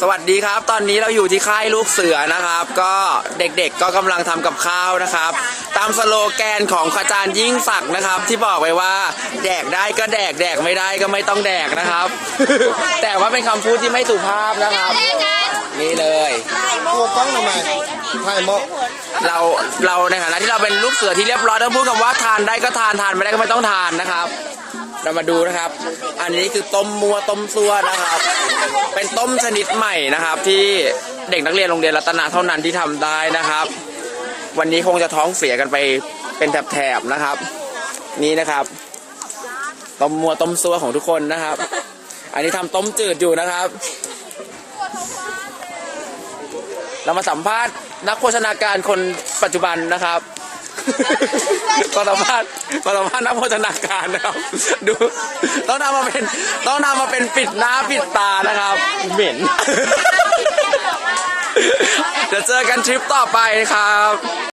สวัสดีครับ ตอนนี้เราอยู่ที่ค่ายลูกเสือนะครับ ก็เด็กๆก็กำลังทำกับข้าวนะครับ ตามสโลแกนของอาจารย์ยิ่งศักดิ์นะครับ ที่บอกไว้ว่าแดกได้ก็แดกแดกไม่ได้ก็ไม่ต้องแดกนะครับ แต่ว่าเป็นคำพูดที่ไม่สุภาพนะครับ นี่เลยตัวกล้องทำไมถ่ายเหมาะเราเราในฐานะที่เราเป็นลูกเสือที่เรียบร้อยต้องพูดคำว่าทานได้ก็ทานทานไม่ได้ก็ไม่ต้องทานนะครับ เรามาดูนะครับ อันนี้คือต้มมัวต้มซัวนะครับ เป็นต้มชนิดใหม่นะครับ ที่เด็กนักเรียนโรงเรียนรัตนาเท่านั้นที่ทำได้นะครับ วันนี้คงจะท้องเสียกันไปเป็นแถบๆนะครับ นี่นะครับ ต้มมัวต้มซัวของทุกคนนะครับ อันนี้ทำต้มจืดอยู่นะครับ เรามาสัมภาษณ์นักโภชนาการคนปัจจุบันนะครับ ก็สัมภาษณ์ก็สัมภาษณ์นักโภชนาการนะครับ ดูต้องทำมาเป็นต้องทำมาเป็นปิดหน้าปิดตานะครับ เหม็นเดี๋ยวเจอกันทริปต่อไปครับ